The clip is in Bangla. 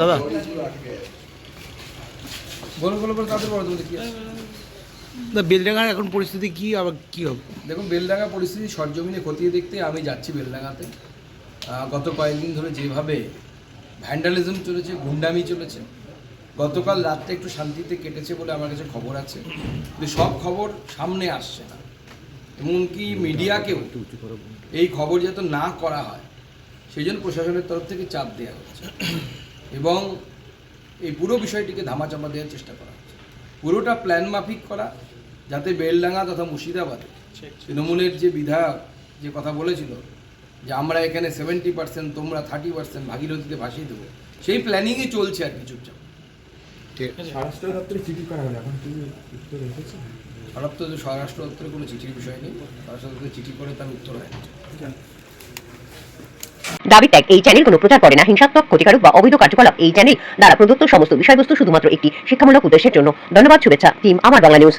দাদা। বলো বলো বলো তাদের কি না বেলডাঙ্গার এখন পরিস্থিতি কি আবার কি হবে? দেখুন বেলডাঙ্গা পরিস্থিতি সরজমিনে খতিয়ে দেখতে আমি যাচ্ছি বেলডাঙ্গাতে। গত কয়েকদিন ধরে যেভাবে ভ্যান্ডালিজম চলেছে গুন্ডামি চলেছে গতকাল রাতটা একটু শান্তিতে কেটেছে বলে আমার কাছে খবর আছে। কিন্তু সব খবর সামনে আসছে না। এমনকি মিডিয়াকেও এই খবর যাতে না করা হয়, সেই জন্য প্রশাসনের তরফ থেকে চাপ দেওয়া হচ্ছে। এবং এই পুরো বিষয়টিকে ধামাচাপা দেওয়ার চেষ্টা করা হচ্ছে। পুরোটা প্ল্যান মাফিক করা, যাতে বেলডাঙ্গা তথা মুর্শিদাবাদে তৃণমূলের যে বিধায়ক যে কথা বলেছিল, যে আমরা এখানে সেভেন্টি পার্সেন্ট তোমরা থার্টি পার্সেন্ট ভাগীরথীতে ভাসিয়ে দেবো, সেই প্ল্যানিংই চলছে আর কি চুপচাপ। স্বরাষ্ট্র দপ্তরে চিঠি করা হলো এখন কি উত্তর এসেছে? স্বরাষ্ট্র দপ্তরে কোনো চিঠির বিষয় নেই। স্বরাষ্ট্র দপ্তরে চিঠি করে তার উত্তর হয়। দাবি ত্যাগ এই চ্যানেল কোনো প্রচার করে না। হিংসাত্মক ক্ষতিকারক বা অবৈধ কার্যকলাপ এই চ্যানেল দ্বারা প্রদত্ত সমস্ত বিষয়বস্তু শুধুমাত্র একটি শিক্ষামূলক উদ্দেশ্যের জন্য। ধন্যবাদ শুভেচ্ছা টিম আমার বাংলা নিউজ